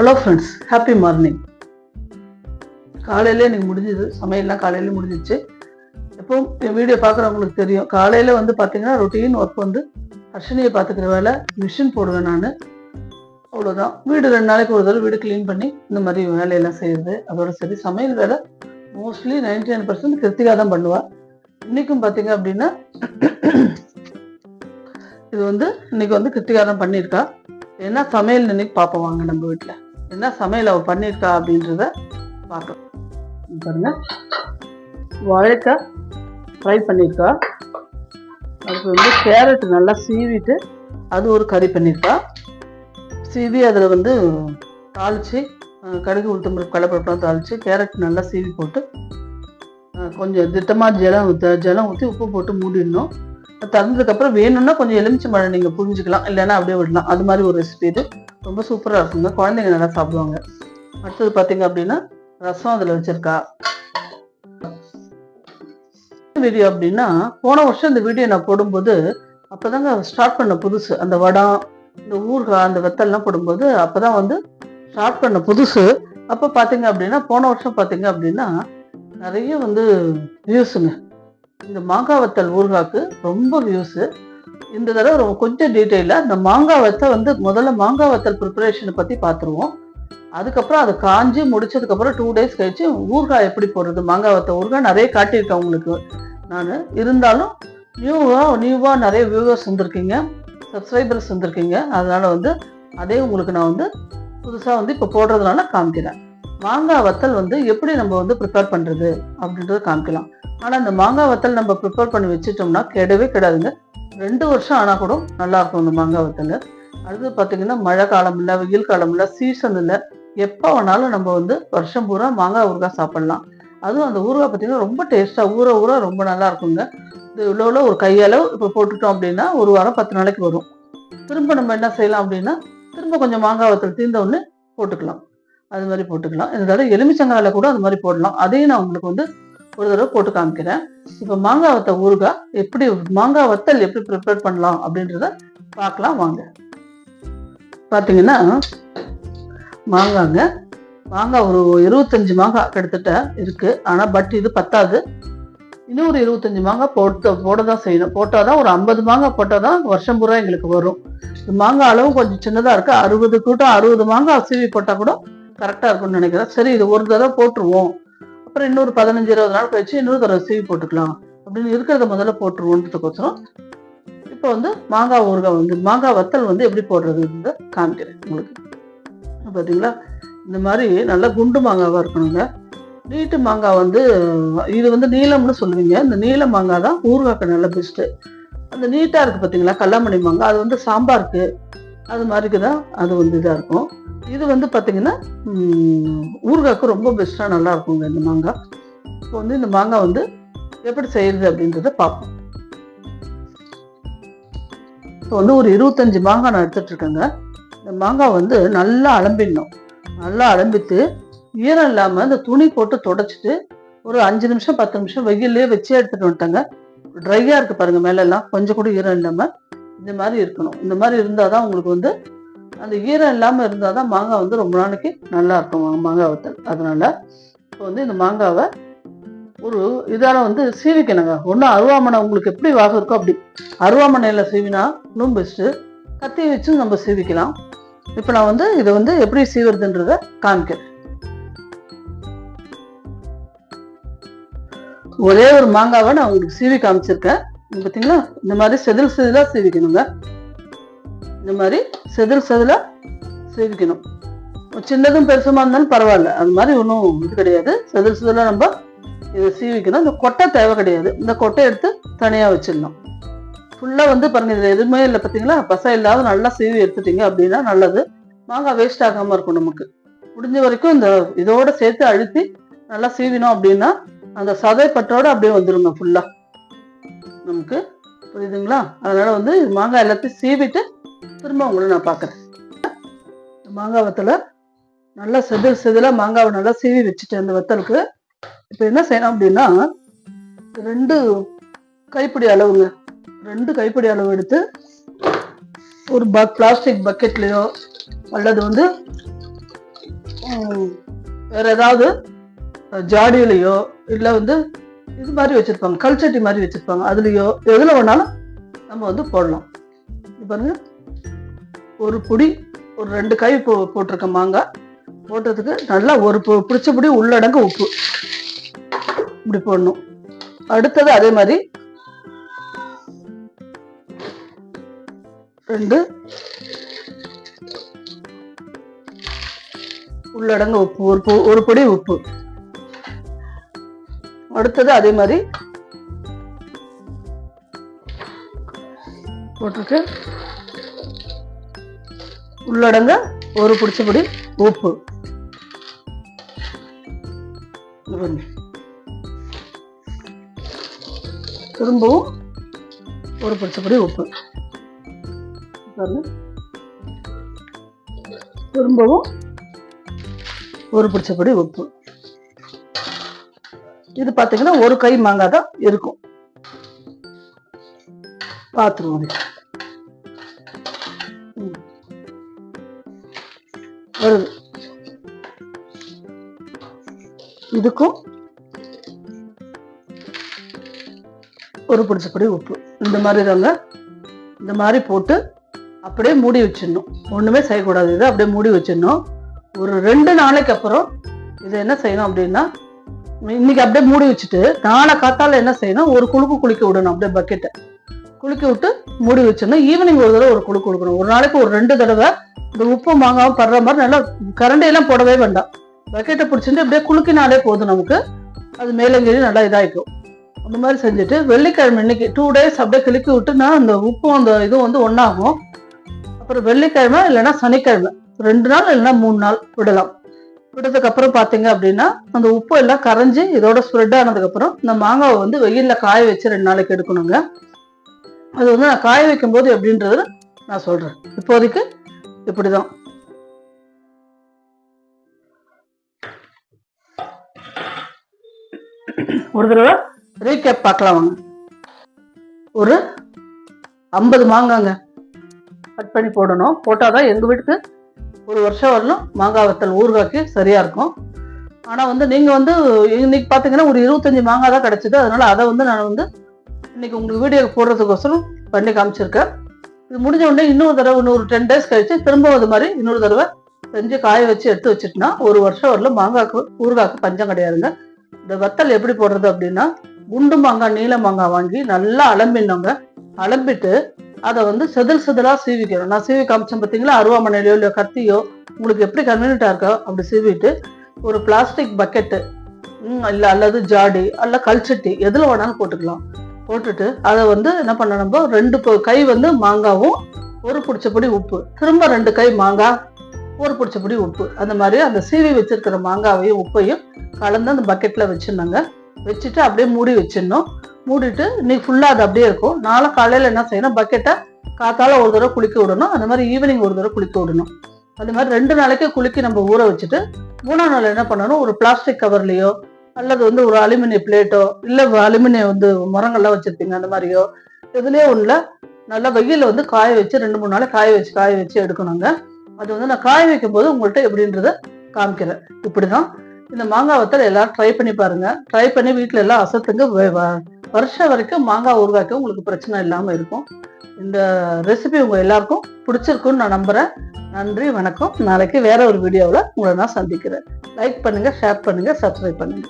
Hello friends happy morning காலையிலே எனக்கு முடிஞ்சுது. சமையல்லாம் காலையில முடிஞ்சிச்சு எப்பவும் என் வீடியோ பார்க்குறவங்களுக்கு தெரியும். காலையில் வந்து பார்த்தீங்கன்னா ரொட்டீன் ஒர்க் வந்து அர்ஷனியை பார்த்துக்கிற வேலை மிஷின் போடுவேன் நான். அவ்வளோதான் வீடு ரெண்டு நாளைக்கு ஒரு தடவை வீடு க்ளீன் பண்ணி இந்த மாதிரி வேலையெல்லாம் செய்யுது அதோட சரி சமையல் வேலை mostly ninety nine percent Krithika தான் பண்ணுவாள் இன்றைக்கும் பார்த்தீங்க அப்படின்னா இது வந்து இன்னைக்கு வந்து கிருத்திகா தான் பண்ணியிருக்கா. ஏன்னா சமையல் இன்னைக்கு பார்ப்போம் வாங்க நம்ம வீட்டில் என்ன சமையல் அவள் பண்ணியிருக்கா அப்படின்றத பார்க்கலாம் இங்க பாருங்க. வாழைக்காய் ஃப்ரை பண்ணியிருக்கா அதுக்கு வந்து கேரட் நல்லா சீவிட்டு அது ஒரு கறி பண்ணியிருக்கா சீவி அதில் வந்து தாளித்து கடுகு உளுத்தம்பருப்பு கடப்பருப்புலாம் தாளித்து கேரட் நல்லா சீவி போட்டு கொஞ்சம் திட்டமாக ஜலம் ஜலம் ஊற்றி உப்பு போட்டு மூடிடணும். திறந்ததுக்கப்புறம் வேணும்னா கொஞ்சம் எலுமிச்சை மழை நீங்கள் புரிஞ்சுக்கலாம் இல்லைன்னா அப்படியே விடலாம். அது மாதிரி ஒரு ரெசிபி இது. ரொம்ப சூப்பராக இருக்குங்க குழந்தைங்க நல்லா சாப்பிடுவாங்க. அடுத்தது பார்த்தீங்க அப்படின்னா ரசம் அதில் வச்சுருக்கா. வீடியோ அப்படின்னா போன வருஷம் இந்த வீடியோ நான் போடும்போது அப்போதாங்க ஸ்டார்ட் பண்ண புதுசு. அந்த வடம் இந்த ஊறுகாய் அந்த வெத்தல்லாம் போடும்போது அப்போதான் வந்து ஸ்டார்ட் பண்ண புதுசு. அப்போ பார்த்தீங்க அப்படின்னா போன வருஷம் பார்த்தீங்க அப்படின்னா நிறைய வந்து வியூஸுங்க இந்த மாங்காய் வத்தல் ஊறுகாய்க்கு ரொம்ப வியூஸு இந்த தடவை ரொம்ப கொஞ்சம் டீட்டெயிலாக இந்த மாங்காய் வத்தை வந்து முதல்ல மாங்காய் வத்தல் ப்ரிப்பரேஷனை பற்றி பார்த்துருவோம். அதுக்கப்புறம் அதை காஞ்சி முடிச்சதுக்கப்புறம் டூ டேஸ் கழிச்சு ஊறுகாய் எப்படி போடுறது? மாங்காய் வத்த ஊறுகாய் நிறைய காட்டியிருக்கேன் உங்களுக்கு நான். இருந்தாலும் நியூவாக நியூவாக நிறைய வியூவர்ஸ் வந்திருக்கீங்க. சப்ஸ்கிரைபர்ஸ் வந்திருக்கீங்க. அதனால வந்து அதே உங்களுக்கு நான் வந்து புதுசாக வந்து இப்போ போடுறதுனால காமிக்கிறேன். மாங்காய் வத்தல் வந்து எப்படி நம்ம வந்து ப்ரிப்பேர் பண்ணுறது அப்படின்றத காமிக்கலாம். ஆனால் இந்த மாங்காய் வத்தல் நம்ம ப்ரிப்பேர் பண்ணி வச்சுட்டோம்னா கெடவே கிடாதுங்க. ரெண்டு வருஷம் ஆனால் கூட நல்லா இருக்கும் இந்த மாங்காய் வத்தல். அடுத்து பார்த்தீங்கன்னா மழை காலம் இல்லை வெயில் காலம் இல்லை சீசன் இல்லை எப்போ வேணாலும் நம்ம வந்து வருஷம் பூரா மாங்காய் ஊறுகாய் சாப்பிடலாம். அதுவும் அந்த ஊறுகாய் பார்த்தீங்கன்னா ரொம்ப டேஸ்ட்டாக ஊற ஊற ரொம்ப நல்லா இருக்குங்க. இது இவ்வளோ ஒரு கையளவு இப்போ போட்டுட்டோம் அப்படின்னா ஒரு வாரம் பத்து நாளைக்கு வரும். திரும்ப நம்ம என்ன செய்யலாம் அப்படின்னா திரும்ப கொஞ்சம் மாங்காய் வத்தல் தீர்ந்த ஒன்று போட்டுக்கலாம். அது மாதிரி போட்டுக்கலாம். இந்த தடவை எலுமிச்சங்காயில் கூட அது மாதிரி போடலாம். அதையும் நான் உங்களுக்கு வந்து ஒரு தடவை போட்டு காமிக்கிறேன். இப்போ மாங்காய் வத்த ஊறுகாய் எப்படி மாங்காய் வத்தல் எப்படி ப்ரிப்பேர் பண்ணலாம் அப்படின்றத பார்க்கலாம் வாங்க. பார்த்தீங்கன்னா மாங்காங்க மாங்காய் ஒரு இருபத்தஞ்சி மாங்காய் கிட்டத்தட்ட இருக்குது ஆனால் பட் இது பத்தாது. இன்னும் ஒரு இருபத்தஞ்சி மாங்காய் போட்டு போட தான் செய்யணும். போட்டால் தான் ஒரு ஐம்பது மாங்காய் போட்டால் தான் வருஷம் பூரா எங்களுக்கு வரும். மாங்காய் அளவு கொஞ்சம் சின்னதாக இருக்குது அறுபது கூட்டம் அறுபது மாங்காய் சீவி போட்டால் கூட கரெக்டாக இருக்கும்னு நினைக்கிறேன். சரி இது ஒரு தடவை போட்டுருவோம். அப்புறம் இன்னொரு பதினஞ்சு இருபது நாள் கழிச்சு இன்னொரு தடவை சீவி போட்டுக்கலாம். அப்படின்னு இருக்கிறத முதல்ல போட்டுருவோன்றதுக்கோசரம் இப்போ வந்து மாங்காய் ஊறுகாய் வந்து மாங்காய் வத்தல் வந்து எப்படி போடுறதுன்னு காமிக்கிறேன் உங்களுக்கு. பார்த்தீங்களா இந்த மாதிரி நல்லா குண்டு மாங்காவாக இருக்கணுங்க. நீட்டு மாங்காய் வந்து இது வந்து நீளம்னு சொல்லுவீங்க. இந்த நீல மாங்காய் தான் ஊறுகாய்க்கு நல்ல பெஸ்ட்டு அந்த நீட்டாக இருக்குது பார்த்தீங்களா கல்லாமணி மாங்காய் அது வந்து சாம்பாருக்கு அது மாதிரிக்கு தான் அது வந்து இதாக இருக்கும். இது வந்து பார்த்தீங்கன்னா ஊறுகாய்க்கு ரொம்ப பெஸ்ட்டாக நல்லா இருக்குங்க இந்த மாங்காய். இப்போ வந்து இந்த மாங்காய் வந்து எப்படி செய்யறது அப்படின்றத பார்ப்போம். இப்போ வந்து ஒரு இருபத்தஞ்சி மாங்காய் நான் எடுத்துட்டு இருக்கேங்க. இந்த மாங்காய் வந்து நல்லா அலம்பிடணும். நல்லா அலம்பித்து ஈரம் இல்லாமல் இந்த துணி போட்டு தொடச்சிட்டு ஒரு அஞ்சு நிமிஷம் பத்து நிமிஷம் வெயிலே வச்சே எடுத்துட்டு வந்துட்டாங்க. ட்ரையாக இருக்கு பாருங்க மேலெல்லாம். கொஞ்சம் கூட ஈரம் இல்லாமல் இந்த மாதிரி இருக்கணும். இந்த மாதிரி இருந்தால் தான் உங்களுக்கு வந்து அந்த ஈரம் இல்லாமல் இருந்தால் தான் மாங்காய் வந்து ரொம்ப நாளைக்கு நல்லா இருக்கும் மாங்காய் வத்தல். அதனால் இப்போ வந்து இந்த மாங்காவை ஒரு இதால் வந்து சீவிக்கணுங்க. ஒன்றும் அருவாமனை உங்களுக்கு எப்படி வாக இருக்கோ அப்படி. அருவாமனையில் சீவினா இன்னும் பெஸ்ட்டு கத்தி வச்சு நம்ம சீவிக்கலாம். இப்போ நான் வந்து இதை வந்து எப்படி சீவுறதுன்றத காமிக்கிறேன். ஒரே ஒரு மாங்காவை நான் உங்களுக்கு சீவி காமிச்சிருக்கேன். பார்த்தீங்களா இந்த மாதிரி செதில் செதிலாக சீவிக்கணுங்க. இந்த மாதிரி செதில் செதிலா சீவிக்கணும் சின்னதும் பெருசுமா இருந்தாலும் பரவாயில்ல. அது மாதிரி ஒன்றும் இது கிடையாது. செதில் செதிலாக நம்ம இதை சீவிக்கணும் இந்த கொட்டை தேவை கிடையாது. இந்த கொட்டை எடுத்து தனியாக வச்சிடணும். ஃபுல்லாக வந்து பாருங்க இதில் எதுவுமே இல்லை பார்த்தீங்களா? பசை இல்லாத நல்லா சீவி எடுத்துட்டீங்க அப்படின்னா நல்லது. மாங்காய் வேஸ்ட் ஆகாமல் இருக்கும் நமக்கு. முடிஞ்ச வரைக்கும் இந்த இதோட சேர்த்து அழுத்தி நல்லா சீவினோம் அப்படின்னா அந்த சதை பற்றோட அப்படியே வந்துடுங்க ஃபுல்லாக நமக்கு புரியுதுங்களா? அதனால வந்து மாங்காய் எல்லாத்தையும் சீவிட்டு திரும்ப உங்களை நான் பார்க்குறேன். மாங்காய் வத்தலை நல்லா செதில் செதிலாக மாங்காவை நல்லா சீவி வச்சுட்டேன் அந்த வத்தலுக்கு இப்போ என்ன செய்யணும் அப்படின்னா ரெண்டு கைப்பிடி அளவுங்க. ரெண்டு கைப்பிடி அளவு எடுத்து ஒரு ப பிளாஸ்டிக் பக்கெட்லேயோ அல்லது வந்து வேற ஏதாவது ஜாடியிலையோ இல்லை வந்து இது மாதிரி வச்சுருப்பாங்க கல்ச்சட்டி மாதிரி வச்சுருப்பாங்க. அதுலேயோ எதில் வேணாலும் நம்ம வந்து போடலாம். இது பாருங்கள் ஒரு புடி ஒரு ரெண்டு கை போ போட்டிருக்க மாங்காய். போட்டதுக்கு நல்லா ஒரு பிடிச்சபடி உள்ளடங்க உப்பு. இப்படி போடணும். அடுத்தது அதே மாதிரி ரெண்டு உள்ளடங்க உப்பு ஒரு ஒரு பொடி உப்பு. அடுத்தது அதே மாதிரி போட்டுட்டு உள்ளடங்க ஒரு பிடிச்சபடி உப்பு. திரும்பவும் ஒரு பிடிச்சபடி உப்பு. திரும்பவும் ஒரு பிடிச்சபடி உப்பு. இது பார்த்தீங்கன்னா ஒரு கை மாங்காய் தான் இருக்கும். பார்த்துருவோம் வருது இதுக்கும் ஒரு பிடிச்சப்படி உப்பு. இந்த மாதிரி தாங்க. இந்த மாதிரி போட்டு அப்படியே மூடி வச்சிடணும். ஒண்ணுமே செய்யக்கூடாது. இதை அப்படியே மூடி வச்சிடணும். ஒரு ரெண்டு நாளைக்கு அப்புறம் இதை என்ன செய்யணும் அப்படின்னா இன்னைக்கு அப்படியே மூடி வச்சுட்டு நாளை காத்தால என்ன செய்யணும்? ஒரு குழுக்கு குளிக்க விடணும் அப்படியே பக்கெட்டை குளிக்க விட்டு மூடி வச்சிடணும். ஈவினிங் ஒரு தடவை ஒரு குழு கொடுக்கணும். ஒரு நாளைக்கு ஒரு ரெண்டு தடவை இந்த உப்பு மாங்காவும் படுற மாதிரி நல்லா கரண்டையெல்லாம் போடவே வேண்டாம். பக்கெட்டை பிடிச்சிட்டு அப்படியே குலுக்கினாலே போதும் நமக்கு. அது மேலங்கேறி நல்லா இதாகிக்கும் அந்த மாதிரி செஞ்சுட்டு வெள்ளிக்கிழமை இன்னைக்கு டூ டேஸ் அப்படியே கிளக்கி விட்டுனா அந்த உப்பும் அந்த இதுவும் வந்து ஒன்றாகும் அப்புறம் வெள்ளிக்கிழமை இல்லைன்னா சனிக்கிழமை. ரெண்டு நாள் இல்லைன்னா மூணு நாள் விடலாம். விட்டதுக்கு அப்புறம் அப்படின்னா அந்த உப்பு எல்லாம் கரைஞ்சி இதோட ஸ்ப்ரெட் ஆனதுக்கப்புறம் இந்த மாங்காவை வந்து வெயிலில் காய வச்சு ரெண்டு நாளைக்கு எடுக்கணுங்க. அது வந்து நான் காய வைக்கும் போது எப்படின்றது நான் சொல்கிறேன் இப்போதைக்கு இப்படி தான் ஒரு தடவை ரீகேப் பார்க்கலாம் வாங்க. ஒரு ஐம்பது மாங்காங்க கட் பண்ணி போடணும். போட்டால் தான் எங்கள் வீட்டுக்கு ஒரு வருஷம் வரலும் மாங்காய் வத்தல் ஊறுகாய்க்கு சரியாக இருக்கும். ஆனால் வந்து நீங்கள் வந்து இன்னைக்கு பார்த்தீங்கன்னா ஒரு இருபத்தஞ்சி மாங்காய் தான் கிடச்சிது. அதனால அதை வந்து நான் வந்து இன்னைக்கு உங்களுக்கு வீடியோ போடுறதுக்கோசரம் பண்ணி காமிச்சிருக்கேன். இது முடிஞ்ச உடனே இன்னொரு தடவை இன்னொரு டென் டேஸ் கழிச்சு திரும்ப அது மாதிரி இன்னொரு தடவை செஞ்சு காய வச்சு எடுத்து வச்சுட்டுனா ஒரு வருஷம் வரல மாங்காய்க்கு ஊறுகாய்க்கு பஞ்சம் கிடையாதுங்க. இந்த வத்தல் எப்படி போடுறது அப்படின்னா குண்டு மாங்காய் நீல மாங்காய் வாங்கி நல்லா அலம்பிடணுங்க அலம்பிட்டு அதை வந்து செதில் செதிலாக சீவிக்கணும். நான் சீவி காமிச்சேன் பார்த்தீங்களா அருவாமனையிலையோ இல்லை கத்தியோ உங்களுக்கு எப்படி கன்வீனியண்ட்டாக இருக்கோ அப்படி சீவிட்டு ஒரு பிளாஸ்டிக் பக்கெட்டு இல்லை அல்லது ஜாடி அல்ல கல்ச்சட்டி எதில் வேணாலும் போட்டுக்கலாம். போட்டுட்டு அதை வந்து என்ன பண்ண ரெண்டு கை வந்து மாங்காவும் ஒரு பிடிச்சபடி உப்பு. திரும்ப ரெண்டு கை மாங்காய் ஒரு பிடிச்சபடி உப்பு. அந்த மாதிரி அந்த சீவி வச்சிருக்கிற மாங்காவையும் உப்பையும் கலந்து அந்த பக்கெட்டில் வச்சிருந்தாங்க வச்சுட்டு அப்படியே மூடி வச்சிடணும். மூடிட்டு இன்னைக்கு ஃபுல்லாக அது அப்படியே இருக்கும். நாளை காலையில் என்ன செய்யணும் பக்கெட்டை காத்தால ஒரு தடவை குளிக்க விடணும். அந்த மாதிரி ஈவினிங் ஒரு தடவை குளிக்க விடணும். அது மாதிரி ரெண்டு நாளைக்கு குளிக்கி நம்ம ஊற வச்சுட்டு மூணாம் நாள் என்ன பண்ணணும் ஒரு பிளாஸ்டிக் கவர்லேயோ அல்லது வந்து ஒரு அலுமினிய பிளேட்டோ இல்லை அலுமினிய வந்து மரங்கள்லாம் வச்சிருப்பீங்க அந்த மாதிரியோ இதுலயே உள்ள நல்லா வெயில வந்து காய வச்சு ரெண்டு மூணு நாள் காய வச்சு காய வச்சு எடுக்கணுங்க அது வந்து நான் காய வைக்கும் போது உங்கள்கிட்ட எப்படின்றத காமிக்கிறேன். இப்படிதான். இந்த மாங்காய் வத்தல் எல்லாரும் ட்ரை பண்ணி பாருங்க. ட்ரை பண்ணி வீட்டில் எல்லாம் அசத்துங்க வருஷம் வரைக்கும் மாங்காய் ஊறுகாய்க்கு உங்களுக்கு பிரச்சனை இல்லாம இருக்கும். இந்த ரெசிபி உங்க எல்லாருக்கும் பிடிச்சிருக்குன்னு நான் நம்புறேன். நன்றி வணக்கம். நாளைக்கு வேற ஒரு வீடியோவில் உங்களை நான் சந்திக்கிறேன். லைக் பண்ணுங்க ஷேர் பண்ணுங்க சப்ஸ்கிரைப் பண்ணுங்க.